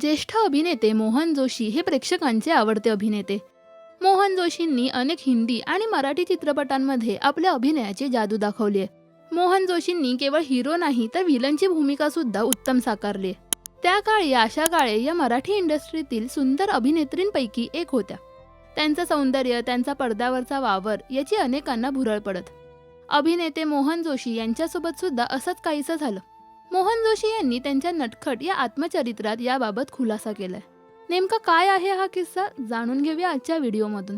ज्येष्ठ अभिनेते मोहन जोशी हे प्रेक्षकांचे आवडते अभिनेते. मोहन जोशींनी अनेक हिंदी आणि मराठी चित्रपटांमध्ये आपल्या अभिनयाची जादू दाखवली. आहे मोहन जोशींनी केवळ हिरो नाही तर व्हिलनची भूमिका सुद्धा उत्तम साकारली. त्या काळी आशा काळे या मराठी इंडस्ट्रीतील सुंदर अभिनेत्रींपैकी एक होत्या. त्यांचं सौंदर्य त्यांचा पडद्यावरचा वावर याची अनेकांना भुरळ पडत. अभिनेते मोहन जोशी यांच्यासोबत सुद्धा असंच काहीसं झालं. मोहन जोशी यांनी त्यांच्या नटखट या आत्मचरित्रात याबाबत खुलासा केलाय. नेमका काय आहे हा किस्सा जाणून घेऊया आजच्या व्हिडिओमधून.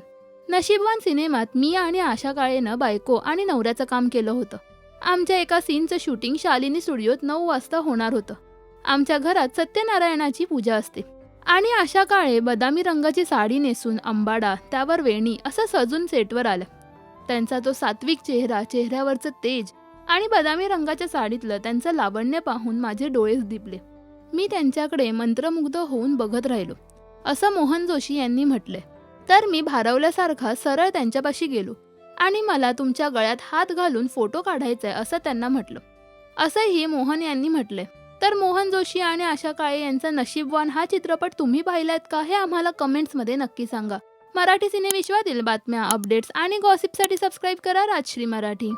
नशीबवान सिनेमात मी आणि आशा काळेनं बायको आणि नवऱ्याचं काम केलं होतं. आमच्या एका सीनचं शूटिंग शालिनी स्टुडिओत नऊ वाजता होणार होतं. आमच्या घरात सत्यनारायणाची पूजा असते. आणि आशा काळे बदामी रंगाची साडी नेसून अंबाडा त्यावर वेणी असं सजून सेटवर आल्या त्यांचा तो सात्विक चेहरा चेहऱ्यावरचं तेज आणि बदामी रंगाच्या साडीतलं त्यांचं लावण्य पाहून माझे डोळेच दिपले. मी त्यांच्याकडे मंत्रमुग्ध होऊन बघत राहिलो. असं मोहन जोशी यांनी म्हटले तर मी भारावल्यासारखा सरळ त्यांच्यापाशी गेलो. आणि मला तुमच्या गळ्यात हात घालून फोटो काढायचाय असं त्यांना म्हटलं. असंही मोहन यांनी म्हटले तर मोहन जोशी आणि आशा काळे यांचा नशीबवान हा चित्रपट तुम्ही पाहिलात का हे आम्हाला कमेंट्समध्ये नक्की सांगा. मराठी सिनेविश्वातील बातम्या अपडेट्स आणि गॉसिपसाठी सबस्क्राईब करा राजश्री मराठी.